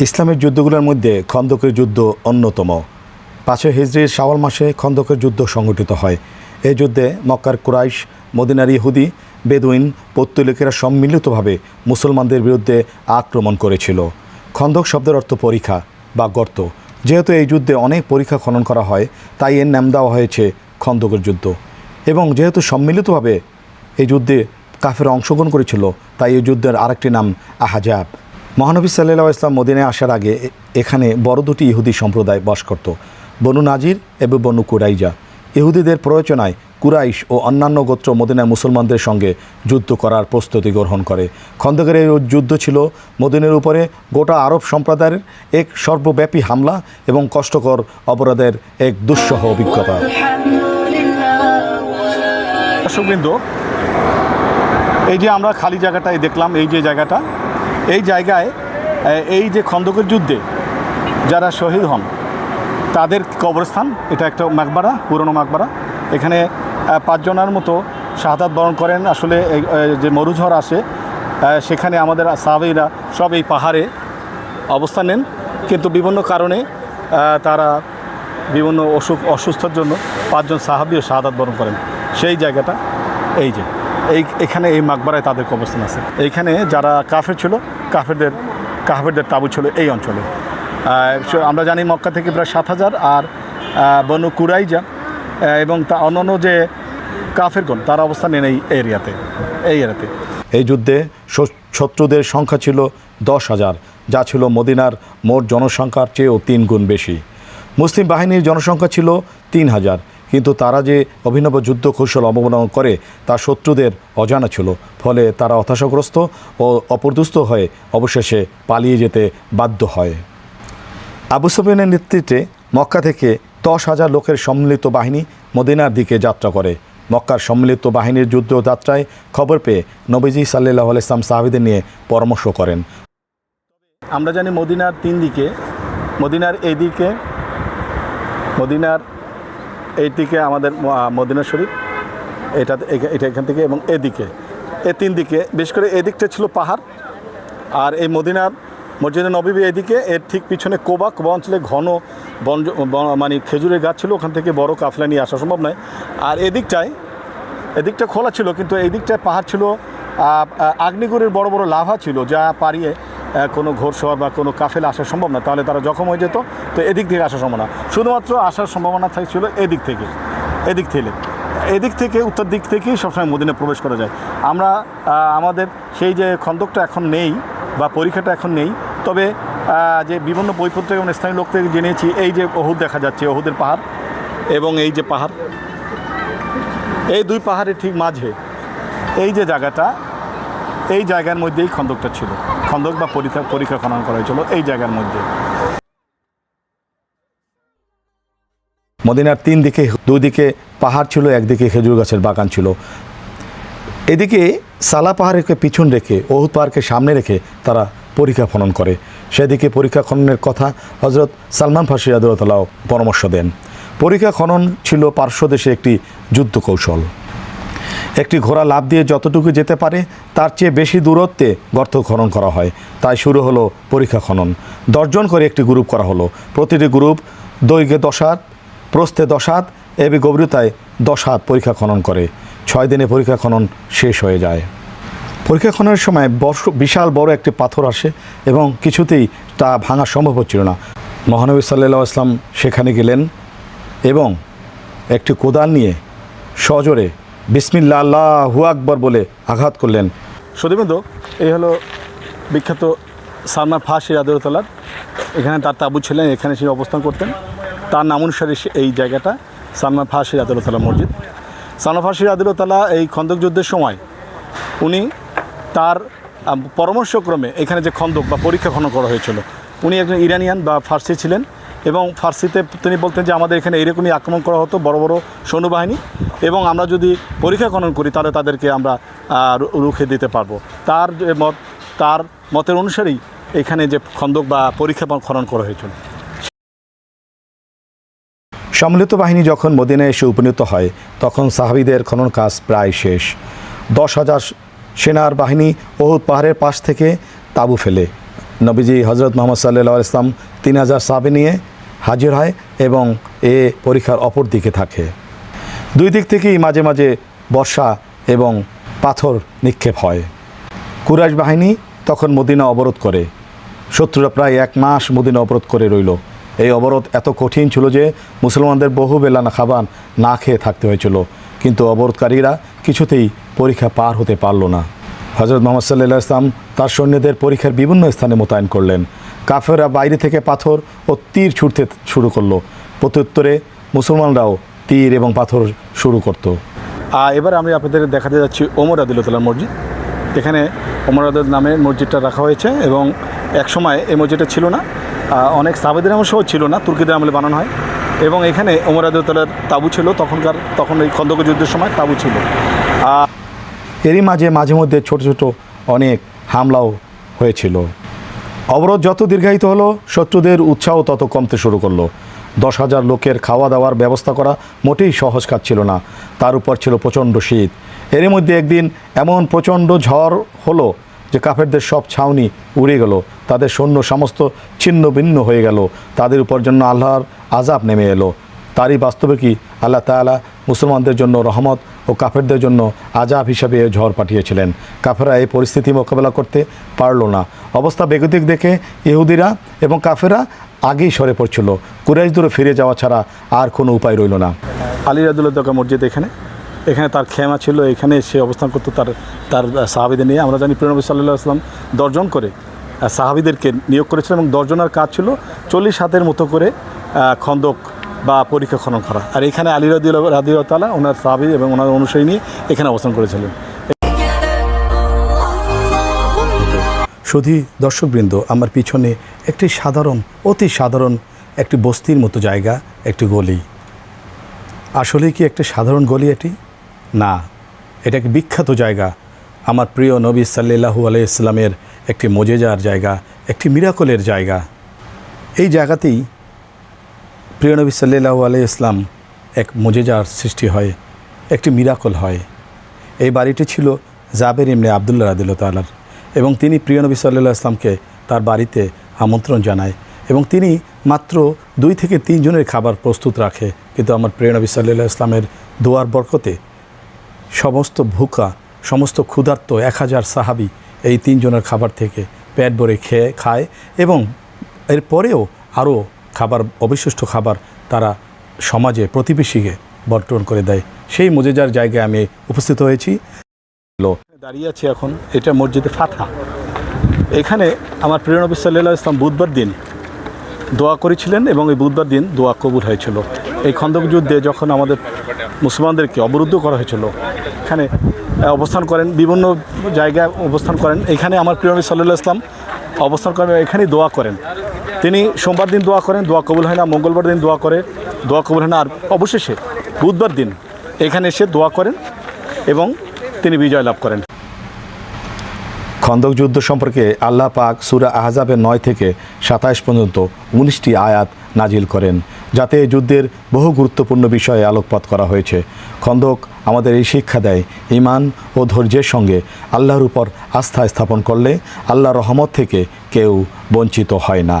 ইসলামের যুদ্ধগুলোর মধ্যে খন্দকের যুদ্ধ অন্যতম। পাঁচই হিজরির শাওয়াল মাসে খন্দকের যুদ্ধ সংগঠিত হয়। এই যুদ্ধে মক্কার কুরাইশ, মদিনার ইহুদি, বেদুইন, পত্তলিকেরা সম্মিলিতভাবে মুসলমানদের বিরুদ্ধে আক্রমণ করেছিল। খন্দক শব্দের অর্থ পরীক্ষা বা গর্ত। যেহেতু এই যুদ্ধে অনেক পরীক্ষা খনন করা হয়, তাই এর নাম দেওয়া হয়েছে খন্দকের যুদ্ধ। এবং যেহেতু সম্মিলিতভাবে এই যুদ্ধে কাফের অংশগ্রহণ করেছিল তাই এই যুদ্ধের আরেকটি নাম আহাজাব। মহানবী সাল্লাহ ইসলাম মদিনায় আসার আগে এখানে বড় দুটি ইহুদি সম্প্রদায় বাস করত বনু নাজির এবং বনু কুরাইজা। ইহুদিদের প্ররোচনায় কুরাইশ ও অন্যান্য গোত্র মদিনার মুসলমানদের সঙ্গে যুদ্ধ করার প্রস্তুতি গ্রহণ করে। খন্দকের এই যুদ্ধ ছিল মদিনের উপরে গোটা আরব সম্প্রদায়ের এক সর্বব্যাপী হামলা এবং কষ্টকর অপরাধের এক দুঃসহ অভিজ্ঞতা। দর্শকবৃন্দ এই যে আমরা খালি জায়গাটাই দেখলাম, এই যে জায়গাটা, এই জায়গায় এই যে খন্দকের যুদ্ধে যারা শহীদ হন, তাদের কবরস্থান? এটা একটা মাকবারা, পুরনো মাকবারা। এখানে পাঁচজনের মতো শাহাদাত বরণ করেন। আসলে যে মরুঝড় আসে সেখানে আমাদের সাহাবিরা সব এই পাহাড়ে অবস্থান নেন। কিন্তু বিভিন্ন কারণে তারা বিভিন্ন অসুখ অসুস্থতার জন্য পাঁচজন সাহাবিও শাহাদাত বরণ করেন। সেই জায়গাটা, এই যে। এই, এখানে এই মাকবারায় তাদের কবরস্থান আছে। এইখানে যারা কাফের ছিল, কাফেরদের কাফেরদের তাবু ছিল এই অঞ্চলে। আমরা জানি মক্কা থেকে প্রায় সাত হাজার আর বনু কুরাইজা এবং তা অন্যান্য যে কাফেরগণ, তার অবস্থান এই এরিয়াতে এই এরিয়াতে। এই যুদ্ধে শত্রুদের সংখ্যা ছিল দশ হাজার, যা ছিল মদিনার মোট জনসংখ্যার চেয়েও তিন গুণ বেশি। মুসলিম বাহিনীর জনসংখ্যা ছিল তিন হাজার কিন্তু তারা যে অভিনব যুদ্ধ কৌশল অবলম্বন করে তা শত্রুদের অজানা ছিল। ফলে তারা হতাশাগ্রস্ত ও অপর্দুস্ত হয়ে অবশেষে পালিয়ে যেতে বাধ্য হয়। আবু সুফিয়ানের নেতৃত্বে মক্কা থেকে দশ হাজার লোকের সম্মিলিত বাহিনী মদিনার দিকে যাত্রা করে। মক্কার সম্মিলিত বাহিনীর যুদ্ধ যাত্রায় খবর পেয়ে নবীজি সাল্লাহ ইসলাম সাহাবিদের নিয়ে পরামর্শ করেন। আমরা জানি মদিনার তিন দিকে, মদিনার এই দিকে মদিনার এই দিকে আমাদের মদিনা শরীফ এটা এটা এখান থেকে এবং এদিকে এই তিন দিকে। বিশেষ করে এদিকটা ছিল পাহাড় আর এই মদিনার মসজিদে নবীবী এদিকে এর ঠিক পিছনে কোবা কোবা অঞ্চলে ঘন বন মানে খেজুরের গাছ ছিল ওখান থেকে বড় কাফলা নিয়ে আসা সম্ভব নয়। আর এদিকটায় এদিকটা খোলা ছিল কিন্তু এই দিকটায় পাহাড় ছিল আহ, বড় বড় লাভা ছিল যা আহ, কোনো ঘোরসওয়ার বা কোনো কাফেলা আসা সম্ভব না তাহলে তারা জখম হয়ে যেত। তো এদিক থেকে আসা সম্ভব না শুধুমাত্র আসার সম্ভাবনা থাকছিল এদিক থেকে এদিক থেকে। এদিক থেকে, উত্তর দিক থেকেই সবসময় মদিনে প্রবেশ করা যায়। আমরা আমাদের সেই যে খন্দকটা এখন নেই বা পরীক্ষাটা এখন নেই, তবে যে বিভিন্ন বইপত্র এবং স্থানীয় লোক থেকে জেনেছি, এই যে অহুদ দেখা যাচ্ছে, অহুদের পাহাড় এবং এই যে পাহাড়, এই দুই পাহাড়ের ঠিক মাঝে, এই যে জায়গাটা এই জায়গার মধ্যেই খন্দকটা ছিল। খন্দক বা পরীক্ষা পরীক্ষা খনন করা হয়েছিল এই জায়গার মধ্যে। মদিনার তিন দিকে, দুদিকে পাহাড় ছিল, একদিকে খেজুর গাছের বাগান ছিল। এদিকে সালা পাহাড়কে পিছন রেখে অহুদ পাহাড়কে সামনে রেখে তারা পরীক্ষা খনন করে। সেদিকে পরীক্ষা খননের কথা হজরত সালমান ফার্সি আদুল্লাহ পরামর্শ দেন। পরীক্ষা খনন ছিল পার্শ্ব দেশে একটি যুদ্ধ কৌশল। একটি ঘোড়া লাভ দিয়ে যতটুকু যেতে পারে, তার চেয়ে বেশি দূরত্বে গর্ত খনন করা হয়। তাই শুরু হলো পরীক্ষা খনন। দশজন করে একটি গ্রুপ করা হলো। প্রতিটি গ্রুপ দৈর্ঘ্যে দশ হাত, প্রস্থে দশ হাত, এবং গভীরতায় দশ হাত পরীক্ষা খনন করে। ছয় দিনে পরীক্ষা খনন শেষ হয়ে যায়। পরীক্ষা খননের সময় বর্ষ, বিশাল বড় একটি পাথর আসে এবং কিছুতেই তা ভাঙা সম্ভব হচ্ছিল না। মহানবী সাল্লাহ ইসলাম সেখানে গেলেন এবং একটি কোদাল নিয়ে সজোরে বিসমিল্লা আল্লাহু আকবর বলে আঘাত করলেন। সুদীবন্ধু এই হলো বিখ্যাত সালমান ফাঁসি আদরতলার। এখানে তার তাবু ছিলেন, এখানে সে অবস্থান করতেন। তার নাম অনুসারে এই জায়গাটা সালমান ফাঁসি আদরতলা মসজিদ। সালমান ফাঁসি আদরতলা এই খন্দক যুদ্ধের সময় উনি তার পরামর্শক্রমে এখানে যে খন্দক বা পরীক্ষা খনন করা হয়েছিল, উনি একজন ইরানিয়ান বা ফার্সি ছিলেন এবং ফার্সিতে তিনি বলতেন যে আমাদের এখানে এরকমই আক্রমণ করা হতো, বড় বড় সৈন্যবাহিনী। এবং আমরা যদি পরীক্ষা খনন করি, তাহলে তাদেরকে আমরা রুখে দিতে পারব। তার মত, তার মতের অনুসারেই এখানে যে খন্দক বা পরীক্ষা খনন করা হয়েছিল সম্মিলিত বাহিনী যখন মদিনায় এসে উপনীত হয়, তখন সাহাবিদের খনন কাজ প্রায় শেষ। দশ হাজার সেনার বাহিনী ওহুদ পাহাড়ের পাশ থেকে তাঁবু ফেলে। নবীজি হজরত মোহাম্মদ সাল্লাহ ইসলাম তিন হাজার সাবে নিয়ে হাজির হয় এবং এ পরীক্ষার অপর দিকে থাকে। দুই দিক থেকেই মাঝে মাঝে বর্ষা এবং পাথর নিক্ষেপ হয়। কুরাইশ বাহিনী তখন মদিনা অবরোধ করে। শত্রুরা প্রায় এক মাস মদিনা অবরোধ করে রইল। এই অবরোধ এত কঠিন ছিল যে মুসলমানদের বহু বেলা না খাবার না খেয়ে থাকতে হয়েছিল। কিন্তু অবরোধকারীরা কিছুতেই পরীক্ষা পার হতে পারল না। হজরত মোহাম্মদ সাল্লাহ ইসলাম তার সৈন্যদের পরীক্ষার বিভিন্ন স্থানে মোতায়েন করলেন। কাফেররা বাইরে থেকে পাথর ও তীর ছুটতে শুরু করল। প্রত্যুত্তরে মুসলমানরাও তীর এবং পাথর শুরু করত। এবার আমি আপনাদের দেখাতে যাচ্ছি ওমর আদিলতলার মসজিদ। এখানে ওমর আদিল নামে মসজিদটা রাখা হয়েছে এবং এক সময় এই মসজিদটা ছিল না। অনেক সাবেদের আমলেও ছিল না, তুর্কিদের আমলে বানানো হয়। এবং এখানে ওমর আদিলতলার তাবু ছিল, তখনকার, তখন এই খন্দক যুদ্ধের সময় তাবু ছিল। আর এরই মাঝে মাঝে মধ্যে ছোট ছোট অনেক হামলাও হয়েছিল। অবরোধ যত দীর্ঘায়িত হলো, শত্রুদের উৎসাহ তত কমতে শুরু করল। দশ হাজার লোকের খাওয়া দাওয়ার ব্যবস্থা করা মোটেই সহজ কাজ ছিল না। তার উপর ছিল প্রচণ্ড শীত। এরই মধ্যে একদিন এমন প্রচণ্ড ঝড় হলো যে কাফেরদের সব ছাউনি উড়ে গেল। তাদের সৈন্য সমস্ত ছিন্ন ভিন্ন হয়ে গেল। তাদের উপর জন্য আল্লাহর আজাব নেমে এলো। তারই বাস্তবে কি আল্লাহ তাআলা মুসলমানদের জন্য রহমত ও কাফেরদের জন্য আজাব হিসাবে ঝড় পাঠিয়েছিলেন। কাফেরা এই পরিস্থিতি মোকাবেলা করতে পারল না। অবস্থা বেগতিক দেখে ইহুদিরা এবং কাফেরা আগেই সরে পড়ছিল। কুরাইশ দূরে ফিরে যাওয়া ছাড়া আর কোনো উপায় রইল না। আলী রাদুল্লাহ মসজিদ এখানে। এখানে তার খেমা ছিল, এখানে সে অবস্থান করতো তার তার সাহাবিদের নিয়ে। আমরা জানি প্রিয়নবী সাল্লাহ আসলাম দর্জন করে সাহাবিদেরকে নিয়োগ করেছিলেন এবং দর্জনের কাজ ছিল চল্লিশ হাতের মতো করে খন্দক বা পরীক্ষা খনন করা। আর এখানে আলী রাদিউল রাদিউতালা ওনার সাহাবি এবং ওনার অনুসারী নিয়ে এখানে অবস্থান করেছিলেন। শুধু দর্শকবৃন্দ, আমার পিছনে একটি সাধারণ, অতি সাধারণ একটি বস্তির মতো জায়গা, একটি গলি। আসলে কি একটা সাধারণ গলি এটি? না, এটা একটি বিখ্যাত জায়গা। আমার প্রিয় নবী সাল্লাহু আলাই ইসলামের একটি মজেজার জায়গা, একটি মিরাকলের জায়গা। এই জায়গাতেই প্রিয় নবী সাল্লাহু আলাই ইসলাম এক মজেজার সৃষ্টি হয়, একটি মিরাকল হয়। এই বাড়িটি ছিল জাবের ইমনে আবদুল্লাহ রাদিল্লা তালার এবং তিনি প্রিয় নবী সাল্লাহ ইসলামকে তার বাড়িতে আমন্ত্রণ জানায় এবং তিনি মাত্র দুই থেকে তিনজনের খাবার প্রস্তুত রাখে। কিন্তু আমার প্রিয় নবী সাল্লাহ ইসলামের দোয়ার বরকতে সমস্ত ভুকা, সমস্ত ক্ষুধার্ত এক হাজার সাহাবি এই তিনজনের খাবার থেকে পেট ভরে খেয়ে খায় এবং এরপরেও আরও খাবার, অবশিষ্ট খাবার তারা সমাজে প্রতিবেশীকে বন্টন করে দেয়। সেই মজেজার জায়গায় আমি উপস্থিত হয়েছি। দাঁড়িয়ে আছি এখন, এটা মসজিদে ফাথা এখানে আমার প্রিয় নবী সাল্লাহ ইসলাম বুধবার দিন দোয়া করেছিলেন এবং এই বুধবার দিন দোয়া কবুল হয়েছিল। এই খন্দক যুদ্ধে যখন আমাদের মুসলমানদেরকে অবরুদ্ধ করা হয়েছিল, এখানে অবস্থান করেন, বিভিন্ন জায়গায় অবস্থান করেন। এখানে আমার প্রিয় নবী সাল্লাহ ইসলাম অবস্থান করেন এখানেই দোয়া করেন। তিনি সোমবার দিন দোয়া করেন, দোয়া কবুল হয় না, মঙ্গলবার দিন দোয়া করে, দোয়া কবুল হয় না। আর অবশেষে বুধবার দিন এখানে এসে দোয়া করেন এবং তিনি বিজয় লাভ করেন। খন্দক যুদ্ধ সম্পর্কে আল্লাহ পাক সুরা আহজাবের নয় থেকে সাতাইশ পর্যন্ত উনিশটি আয়াত নাজিল করেন, যাতে যুদ্ধের বহু গুরুত্বপূর্ণ বিষয়ে আলোকপাত করা হয়েছে। খন্দক আমাদের এই শিক্ষা দেয় ইমান ও ধৈর্যের সঙ্গে আল্লাহর উপর আস্থা স্থাপন করলে আল্লাহর রহমত থেকে কেউ বঞ্চিত হয় না।